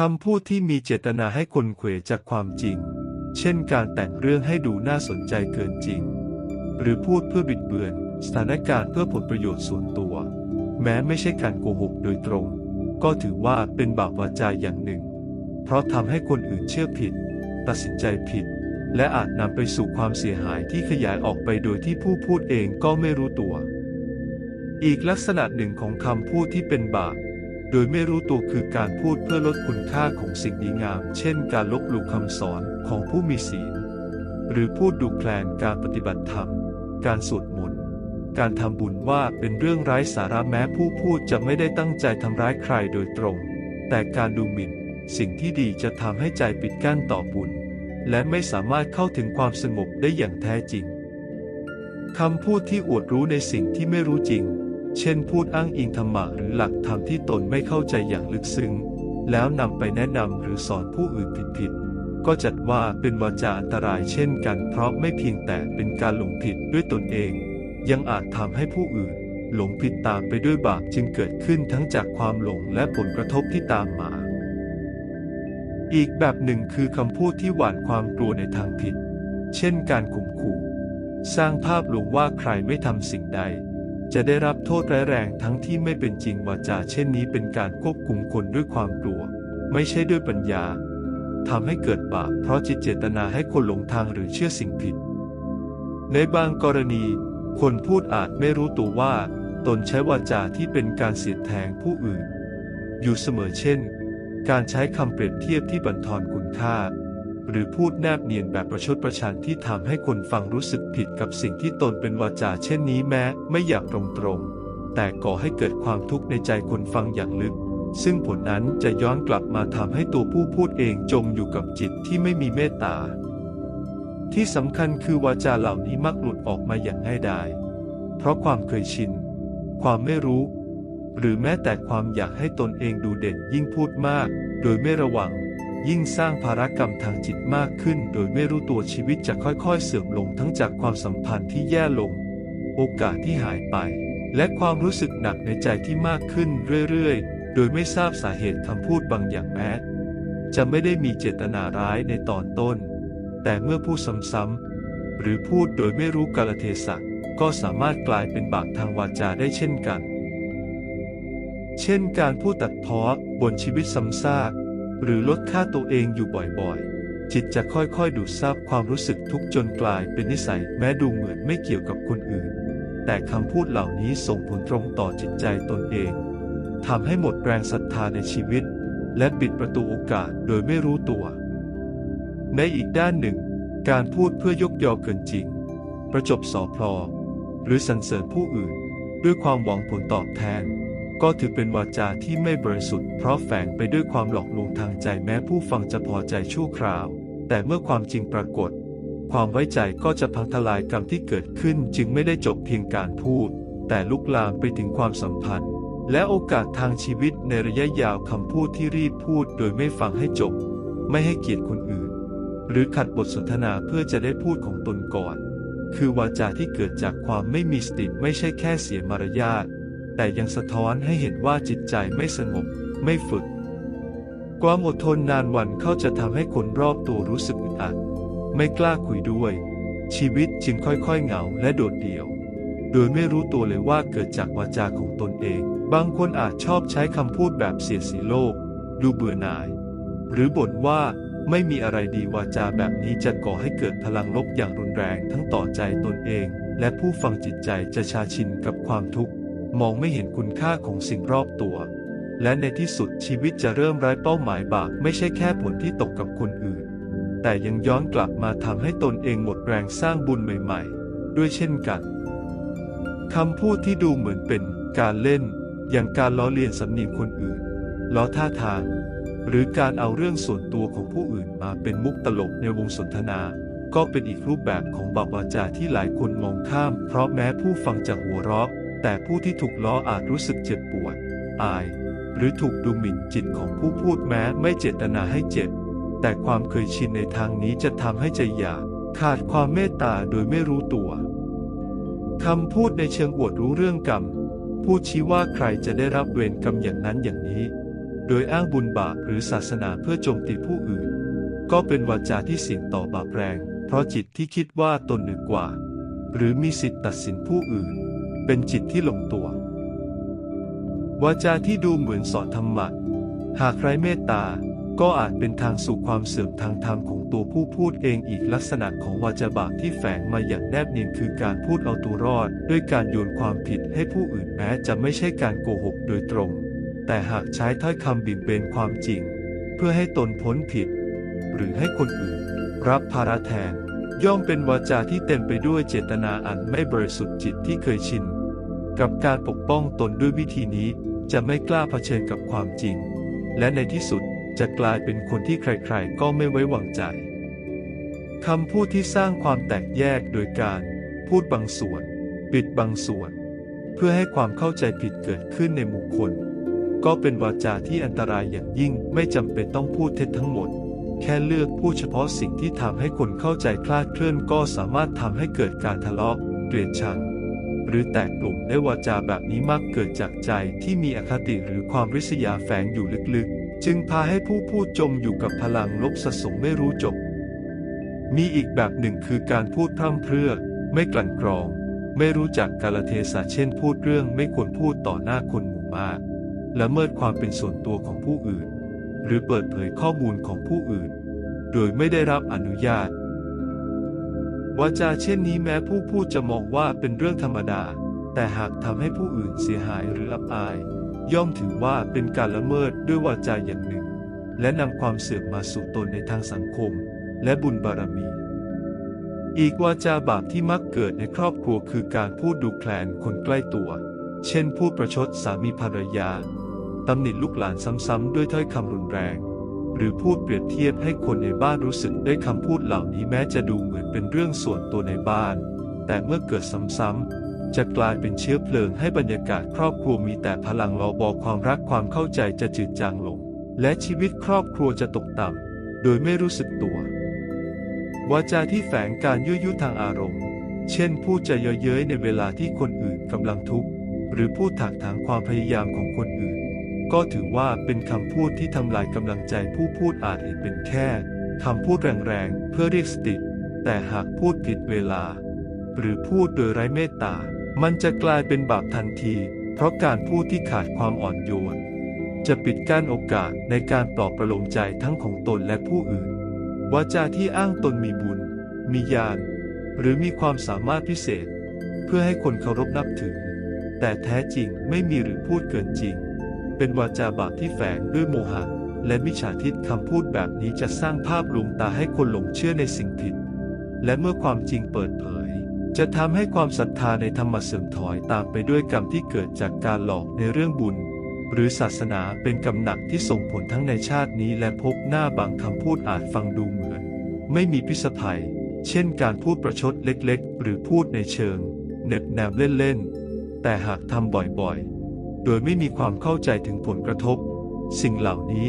คำพูดที่มีเจตนาให้คนเขวจากความจริง เช่นการแต่งเรื่องให้ดูน่าสนใจเกินจริง หรือพูดเพื่อบิดเบือน สถานการณ์เพื่อผลประโยชน์ส่วนตัว แม้ไม่ใช่การโกหกโดยตรง ก็ถือว่าเป็นบาปวาจาอย่างหนึ่ง เพราะทำให้คนอื่นเชื่อผิด ตัดสินใจผิด และอาจนำไปสู่ความเสียหายที่ขยายออกไปโดยที่ผู้พูดเองก็ไม่รู้ตัว อีกลักษณะหนึ่งของคำพูดที่เป็นบาป โดยไม่รู้ตัวคือการพูดเพื่อลดคุณค่าของสิ่งดีงาม เช่นการลบหลู่คำสอนของผู้มีศีล หรือพูดดูแคลนการปฏิบัติธรรม การสวดมนต์ การทำบุญว่าเป็นเรื่องไร้สาระแม้ผู้พูดจะไม่ได้ตั้งใจทำร้ายใครโดยตรง แต่การดูหมิ่น สิ่งที่ดีจะทำให้ใจปิดกั้นต่อบุญ และไม่สามารถเข้าถึงความสงบได้อย่างแท้จริงคำพูดที่อวดรู้ในสิ่งที่ไม่รู้จริง เช่นพูดอ้างอิงธรรมะหรือหลักธรรมที่ตนไม่เข้าใจอย่างลึกซึ้ง แล้วนำไปแนะนำหรือสอนผู้อื่นผิดๆ ก็จัดว่าเป็นวาจาอันตรายเช่นกัน เพราะไม่เพียงแต่เป็นการหลงผิดด้วยตนเอง ยังอาจทำให้ผู้อื่น หลงผิดตามไปด้วยบาปจึงเกิดขึ้นทั้งจากความหลงและผลกระทบที่ตามมา อีกแบบหนึ่งคือคำพูดที่หว่านความกลัวในทางผิด เช่นการข่มขู่ สร้างภาพลวงว่าใครไม่ทำสิ่งใด จะได้รับโทษร้ายแรงทั้งที่ไม่เป็นจริงวาจาเช่นนี้เป็นการควบคุมคนด้วยความกลัว ไม่ใช่ด้วยปัญญาทำให้เกิดบาปเพราะจิตเจตนาให้คนหลงทางหรือเชื่อสิ่งผิด ในบางกรณี คนพูดอาจไม่รู้ตัวว่า ตนใช้วาจาที่เป็นการเสียดแทงผู้อื่น อยู่เสมอเช่น การใช้คำเปรียบเทียบที่บั่นทอนคุณค่า หรือพูดแนบเนียนแบบประชดประชันที่ทำให้คนฟังรู้สึกผิดกับสิ่งที่ตนเป็นวาจาเช่นนี้แม้ไม่อยากตรงๆ แต่ก่อให้เกิดความทุกข์ในใจคนฟังอย่างลึก ซึ่งผลนั้นจะย้อนกลับมาทำให้ตัวผู้พูดเองจมอยู่กับจิตที่ไม่มีเมตตา ที่สำคัญคือวาจาเหล่านี้มักหลุดออกมาอย่างง่ายดายเพราะความเคยชิน ความไม่รู้ หรือแม้แต่ความอยากให้ตนเองดูเด่นยิ่งพูดมาก โดยไม่ระวัง ยิ่งสร้างภารกรรมทางจิตมากขึ้น โดยไม่รู้ตัวชีวิตจะค่อยๆ เสื่อมลงทั้งจากความสัมพันธ์ที่แย่ลง โอกาสที่หายไป และความรู้สึกหนักในใจที่มากขึ้นเรื่อยๆ โดยไม่ทราบสาเหตุคำพูดบางอย่างแม้จะไม่ได้มีเจตนาร้ายในตอนต้น แต่เมื่อพูดซ้ำๆหรือพูดโดยไม่รู้กาลเทศะก็สามารถกลายเป็นบาปทางวาจาได้เช่นกัน เช่นการพูดตัดเพ้อบนชีวิตซ้ำซาก หรือลดค่าตัวเองอยู่บ่อยๆ จิตจะค่อยๆ ดูดซับความรู้สึกทุกจนกลายเป็นนิสัยแม้ดูเหมือนไม่เกี่ยวกับคนอื่น แต่คำพูดเหล่านี้ส่งผลตรงต่อจิตใจตนเองทำให้หมดแรงศรัทธาในชีวิต และปิดประตูโอกาสโดยไม่รู้ตัว ในอีกด้านหนึ่ง การพูดเพื่อยกยอเกินจริง ประจบสอพลอหรือสรรเสริญผู้อื่น ด้วยความหวังผลตอบแทน ก็ถือเป็นวาจาที่ไม่บริสุทธิ์เพราะแฝงไปด้วยความหลอกลวงทางใจแม้ผู้ฟังจะพอใจชั่วคราว แต่เมื่อความจริงปรากฏ ความไว้ใจก็จะพังทลายกรรมที่เกิดขึ้นจึงไม่ได้จบเพียงการพูด แต่ลุกลามไปถึงความสัมพันธ์ และโอกาสทางชีวิตในระยะยาวคำพูดที่รีบพูดโดยไม่ฟังให้จบ ไม่ให้เกียรติคนอื่น หรือขัดบทสนทนาเพื่อจะได้พูดของตนก่อน คือวาจาที่เกิดจากความไม่มีสติไม่ใช่แค่เสียมารยาท แต่ยังสะท้อนให้เห็นว่าจิตใจไม่สงบ ไม่ฝึก ความอดทนนานวันเข้าจะทำให้คนรอบตัวรู้สึกอึดอัด ไม่กล้าคุยด้วย ชีวิตจึงค่อยๆเหงาและโดดเดี่ยว โดยไม่รู้ตัวเลยว่าเกิดจากวาจาของตนเอง บางคนอาจชอบใช้คำพูดแบบเสียสีโลก ดูเบื่อหน่าย หรือบ่นว่าไม่มีอะไรดีวาจาแบบนี้จะก่อให้เกิดพลังลบอย่างรุนแรงทั้งต่อใจตนเอง และผู้ฟังจิตใจจะชาชินกับความทุกข์ มองไม่เห็นคุณค่าของสิ่งรอบตัว และในที่สุดชีวิตจะเริ่มไร้เป้าหมายบาปไม่ใช่แค่ผลที่ตกกับคนอื่น แต่ยังย้อนกลับมาทำให้ตนเองหมดแรงสร้างบุญใหม่ ๆ ด้วยเช่นกันคำพูดที่ดูเหมือนเป็นการเล่น อย่างการล้อเลียนสำเนียงคนอื่น ล้อท่าทาง หรือการเอาเรื่องส่วนตัวของผู้อื่นมาเป็นมุกตลกในวงสนทนา ก็เป็นอีกรูปแบบของบาปวาจาที่หลายคนมองข้าม เพราะแม้ผู้ฟังจะหัวเราะ แต่ผู้ที่ถูกล้ออาจรู้สึกเจ็บปวด อาย หรือถูกดูหมิ่นจิตของผู้พูดแม้ไม่เจตนาให้เจ็บ แต่ความเคยชินในทางนี้จะทำให้ใจหยาขาดความเมตตาโดยไม่รู้ตัวคำพูดในเชิงอวดรู้เรื่องกรรม พูดชี้ว่าใครจะได้รับเวรกรรมอย่างนั้นอย่างนี้ โดยอ้างบุญบาปหรือศาสนาเพื่อโจมตีผู้อื่น ก็เป็นวาจาที่เสี่ยงต่อบาปแรง เพราะจิตที่คิดว่าตนเหนือกว่า หรือมีสิทธิ์ตัดสินผู้อื่น เป็นจิตที่ลงตัว วาจาที่ดูเหมือนสอนธรรมะ หากไร้เมตตา ก็อาจเป็นทางสู่ความเสื่อมทางธรรมของตัวผู้พูดเองอีกลักษณะของวาจาบาปที่แฝงมาอย่างแนบเนียนคือการพูดเอาตัวรอด ด้วยการโยนความผิดให้ผู้อื่นแม้จะไม่ใช่การโกหกโดยตรง แต่หากใช้ถ้อยคำบิดเบนความจริง เพื่อให้ตนพ้นผิด หรือให้คนอื่น รับภาระแทน ย่อมเป็นวาจาที่เต็มไปด้วยเจตนาอันไม่บริสุทธิ์จิตที่เคยชิน กับการปกป้องตนด้วยวิธีนี้จะไม่กล้าเผชิญกับความจริง และในที่สุดจะกลายเป็นคนที่ใครๆ ก็ไม่ไว้วางใจคำพูดที่สร้างความแตกแยกโดยการ พูดบางส่วน ปิดบางส่วน เพื่อให้ความเข้าใจผิดเกิดขึ้นในหมู่คน ก็เป็นวาจาที่อันตรายอย่างยิ่งไม่จำเป็นต้องพูดเท็จทั้งหมด แค่เลือกพูดเฉพาะสิ่งที่ทำให้คนเข้าใจคลาดเคลื่อนก็สามารถทำให้เกิดการทะเลาะ เกลียดชัง หรือแตกกลุ่มได้วาจาแบบนี้มักเกิดจากใจที่มีอคติหรือความริษยาแฝงอยู่ลึกๆ จึงพาให้ผู้พูดจมอยู่กับพลังลบสะสมไม่รู้จบ มีอีกแบบหนึ่งคือการพูดพร่ำเพรื่อ ไม่กลั่นกรอง ไม่รู้จักกาลเทศะเช่นพูดเรื่องไม่ควรพูดต่อหน้าคนหมู่มาก และเมิดความเป็นส่วนตัวของผู้อื่น หรือเปิดเผยข้อมูลของผู้อื่น โดยไม่ได้รับอนุญาต วาจาเช่นนี้แม้ผู้พูดจะมองว่าเป็นเรื่องธรรมดา แต่หากทำให้ผู้อื่นเสียหายหรืออับอาย ย่อมถือว่าเป็นการละเมิดด้วยวาจาอย่างหนึ่ง และนำความเสื่อมมาสู่ตนในทางสังคม และบุญบารมี อีกวาจาบาปที่มักเกิดในครอบครัวคือการพูดดูแคลนคนใกล้ตัว เช่นพูดประชดสามีภรรยา ตำหนิลูกหลานซ้ำๆด้วยถ้อยคำรุนแรง หรือพูดเปรียบเทียบให้คนในบ้านรู้สึกได้คำพูดเหล่านี้แม้จะดูเหมือนเป็นเรื่องส่วนตัวในบ้าน แต่เมื่อเกิดซ้ำๆจะกลายเป็นเชื้อเพลิงให้บรรยากาศครอบครัวมีแต่พลังรอบอความรักความเข้าใจจะจืดจางลง และชีวิตครอบครัวจะตกต่ำโดยไม่รู้สึกตัว วาจาที่แฝงการยั่วยุทางอารมณ์ เช่นพูดจะเย้ยเย้ยในเวลาที่คนอื่นกำลังทุกข์หรือพูดถากถางความพยายามของคนอื่น ก็ถือว่าเป็นคำพูดที่ทำลายกำลังใจผู้พูดอาจเห็นเป็นแค่คำพูดแรงๆ เพื่อเรียกสติ แต่หากพูดผิดเวลา หรือพูดโดยไร้เมตตา มันจะกลายเป็นบาปทันที เพราะการพูดที่ขาดความอ่อนโยน จะปิดกั้นโอกาสในการปลอบประโลมใจทั้งของตนและผู้อื่น วาจาที่อ้างตนมีบุญ มีญาณ หรือมีความสามารถพิเศษ เพื่อให้คนเคารพนับถือ แต่แท้จริงไม่มีหรือพูดเกินจริง เป็นวาจาบาปที่แฝงด้วยโมหะ และมิจฉาทิฏฐิคำพูดแบบนี้จะสร้างภาพลวงตาให้คนหลงเชื่อในสิ่งผิด และเมื่อความจริงเปิดเผย จะทำให้ความศรัทธาในธรรมะเสื่อมถอยตามไปด้วยกรรมที่เกิดจากการหลอกในเรื่องบุญ หรือศาสนาเป็นกำหนักที่ส่งผลทั้งในชาตินี้และพบหน้าบางคำพูดอาจฟังดูเหมือน ไม่มีพิษภัย เช่นการพูดประชดเล็กๆ หรือพูดในเชิงเน็บแนมเล่นๆแต่หากทำบ่อยๆ โดยไม่มีความเข้าใจถึงผลกระทบ สิ่งเหล่านี้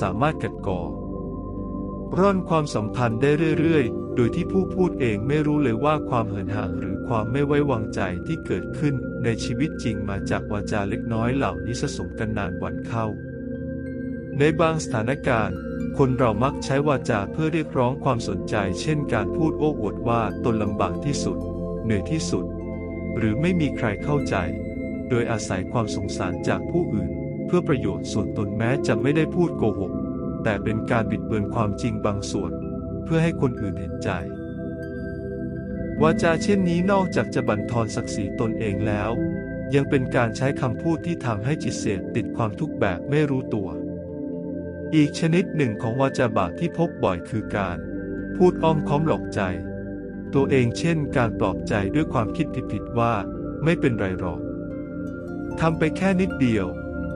สามารถกัดก่อ ร่อนความสัมพันธ์ได้เรื่อยๆ โดยที่ผู้พูดเองไม่รู้เลยว่าความเหินห่างหรือความไม่ไว้วางใจที่เกิดขึ้นในชีวิตจริงมาจากวาจาเล็กน้อยเหล่านี้สะสมกันนานวันเข้า ในบางสถานการณ์คนเรามักใช้วาจาเพื่อเรียกร้องความสนใจ เช่นการพูดโอ้อวดว่าตนลำบากที่สุด เหนื่อยที่สุด หรือไม่มีใครเข้าใจ ดยอาศัยความสงสารจากผู้อื่น เพื่อประโยชน์ส่วนตนแม้จะไม่ได้พูดโกหก แต่เป็นการบิดเบือนความจริงบางส่วน เพื่อให้คนอื่นเห็นใจวาจาเช่นนี้นอกจากจะบั่นทอนศักดิ์ศรีตนเองแล้ว ยังเป็นการใช้คำพูดที่ทำให้จิตเสพติดความทุกข์แบบไม่รู้ตัว อีกชนิดหนึ่งของวาจาบาปที่พบบ่อยคือการ พูดอ้อมค้อมหลอกใจ ตัวเองเช่น การปลอบใจด้วยความคิดผิดๆว่า ไม่เป็นไรหรอก ทำไปแค่นิดเดียว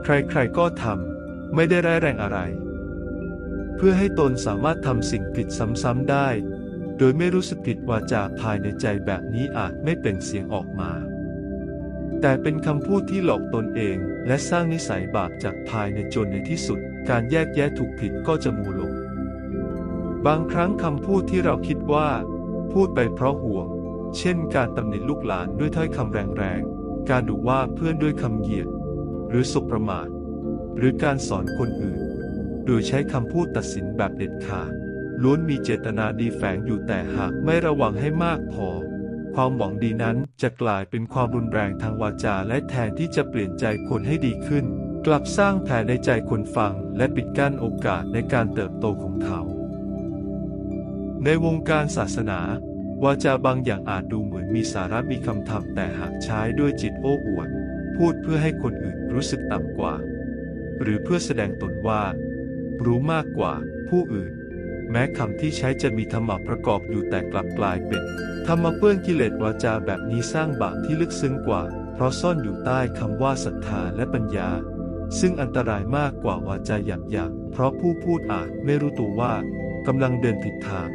ใครๆก็ทำไม่ได้ร้ายแรงอะไร เพื่อให้ตนสามารถทำสิ่งผิดซ้ำๆได้ โดยไม่รู้สึกผิดวาจาภายในใจแบบนี้อาจไม่เป็นเสียงออกมา แต่เป็นคำพูดที่หลอกตนเองและสร้างนิสัยบาปจากภายในจนในที่สุด การแยกแยะถูกผิดก็จะมูลงบางครั้งคำพูดที่เราคิดว่า พูดไปเพราะห่วง เช่นการตำหนิลูกหลานด้วยถ้อยคำแรงๆ การดุว่าเพื่อนด้วยคำเหยียด หรือสบประมาท หรือการสอนคนอื่น โดยใช้คำพูดตัดสินแบบเด็ดขาด ล้วนมีเจตนาดีแฝงอยู่แต่หากไม่ระวังให้มากพอ ความหวังดีนั้นจะกลายเป็นความรุนแรงทางวาจาและแทนที่จะเปลี่ยนใจคนให้ดีขึ้น กลับสร้างแผลในใจคนฟัง และปิดกั้นโอกาสในการเติบโตของเขา ในวงการศาสนา วาจาบางอย่างอาจดูเหมือนมีสาระมีคำธรรมแต่หากใช้ด้วยจิตโอ้อวด พูดเพื่อให้คนอื่นรู้สึกต่ำกว่า หรือเพื่อแสดงตนว่า รู้มากกว่าผู้อื่น แม้คำที่ใช้จะมีธรรมะประกอบอยู่แต่กลับกลายเป็น ธรรมะเปื้อนกิเลสวาจาแบบนี้สร้างบาปที่ลึกซึ้งกว่า เพราะซ่อนอยู่ใต้คำว่าศรัทธาและปัญญา ซึ่งอันตรายมากกว่าวาจาหยาบๆเพราะผู้พูดอาจไม่รู้ตัวว่ากำลังเดินผิดทาง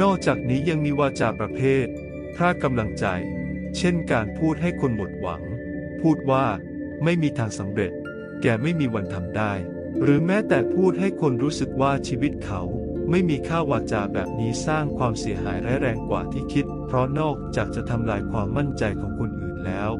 นอกจากนี้ยังมีวาจาประเภทพรากกำลังใจ เช่นการพูดให้คนหมดหวัง พูดว่า ไม่มีทางสำเร็จ แกไม่มีวันทำได้ หรือแม้แต่พูดให้คนรู้สึกว่าชีวิตเขา ไม่มีค่าวาจาแบบนี้สร้างความเสียหายร้ายแรงกว่าที่คิด เพราะนอกจากจะทำลายความมั่นใจของคนอื่นแล้ว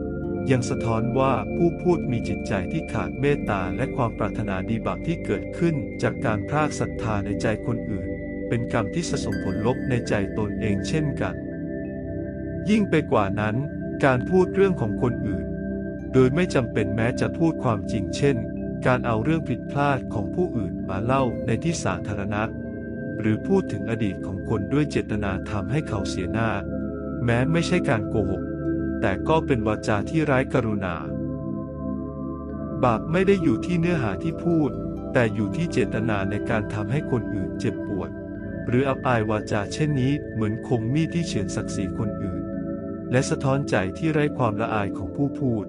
ยังสะท้อนว่าผู้พูดมีจิตใจที่ขาดเมตตาและความปรารถนาดีบาปที่เกิดขึ้น จากการพรากศรัทธาในใจคนอื่น เป็นกรรมที่สะสมผลลบในใจตนเองเช่นกัน ยิ่งไปกว่านั้น การพูดเรื่องของคนอื่น โดยไม่จำเป็นแม้จะพูดความจริงเช่น การเอาเรื่องผิดพลาดของผู้อื่นมาเล่าในที่สาธารณะ หรือพูดถึงอดีตของคนด้วยเจตนาทำให้เขาเสียหน้า แม้ไม่ใช่การโกหก แต่ก็เป็นวาจาที่ร้ายกรุณา บาปไม่ได้อยู่ที่เนื้อหาที่พูดแต่อยู่ที่เจตนาในการทำให้คนอื่นเจ็บปวด หรืออับอายวาจาเช่นนี้เหมือนคมมีดที่เฉือนศักดิ์ศรีคนอื่น และสะท้อนใจที่ไร้ความละอายของผู้พูด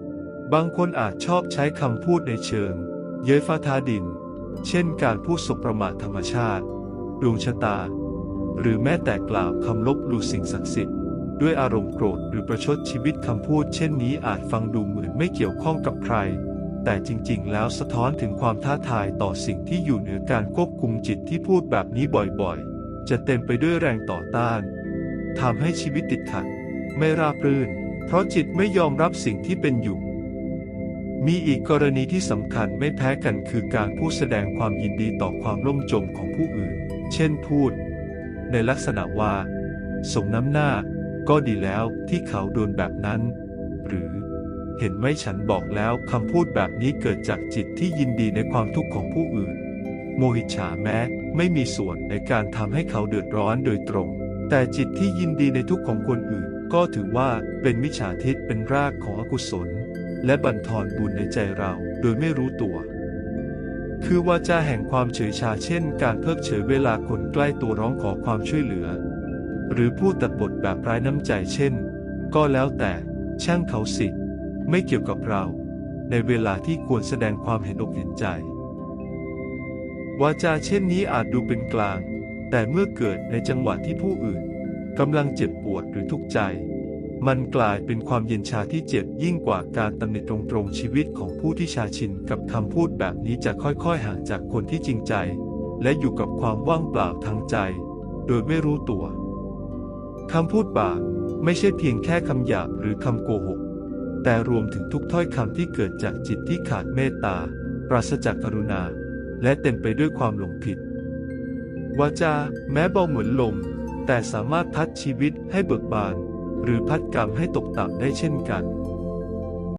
บางคนอาจชอบใช้คำพูดในเชิง เย้ยฟ้าทาดิน เช่นการพูดสบประมาทธรรมชาติดวงชะตา หรือแม้แต่กล่าวคำลบหลู่สิ่งศักดิ์สิทธิ์ด้วยอารมณ์โกรธหรือประชดชีวิตคำพูด เช่นนี้อาจฟังดูเหมือนไม่เกี่ยวข้องกับใคร แต่จริงๆ แล้วสะท้อนถึงความท้าทายต่อสิ่งที่อยู่เหนือการควบคุมจิตที่พูดแบบนี้บ่อยๆ จะเต็มไปด้วยแรงต่อต้านทำให้ชีวิตติดขัด ไม่ราบรื่น เพราะจิตไม่ยอมรับสิ่งที่เป็นอยู่ มีอีกกรณีที่สำคัญไม่แพ้กันคือการพูดแสดงความยินดีต่อความล่มจมของผู้อื่น เช่นพูด ในลักษณะว่า สมน้ำหน้า ก็ดีแล้วที่เขาโดนแบบนั้น หรือเห็นไหมฉันบอกแล้วคำพูดแบบนี้เกิดจากจิตที่ยินดีในความทุกข์ของผู้อื่น โมหิจฉาแม้ ไม่มีส่วนในการทำให้เขาเดือดร้อนโดยตรง แต่จิตที่ยินดีในทุกข์ของคนอื่น ก็ถือว่าเป็นมิจฉาทิฏฐิเป็นรากของอกุศล และบั่นทอนบุญในใจเราโดยไม่รู้ตัว คือวาจาแห่งความเฉยชาเช่น การเพิกเฉยเวลาคนใกล้ตัวร้องขอความช่วยเหลือ หรือพูดตัดบทแบบไร้น้ำใจเช่น ก็แล้วแต่ช่างเขาสิ ไม่เกี่ยวกับเรา ในเวลาที่ควรแสดงความเห็นอกเห็นใจ วาจาเช่นนี้อาจดูเป็นกลาง แต่เมื่อเกิดในจังหวะที่ผู้อื่นกำลังเจ็บปวดหรือทุกข์ใจ มันกลายเป็นความเย็นชาที่เจ็บยิ่งกว่าการตำหนิตรงๆชีวิตของผู้ที่ชาชินกับคำพูดแบบนี้จะค่อยๆห่างจากคนที่จริงใจ และอยู่กับความว่างเปล่าทางใจ โดยไม่รู้ตัวคำพูดบาปไม่ใช่เพียงแค่คำหยาบหรือคำโกหก แต่รวมถึงทุกถ้อยคำที่เกิดจากจิตที่ขาดเมตตา ปราศจากกรุณา และเต็มไปด้วยความหลงผิด วาจา แม้เบาเหมือนลม แต่สามารถพัดชีวิตให้เบิกบาน หรือพัดกรรมให้ตกต่ำได้เช่นกัน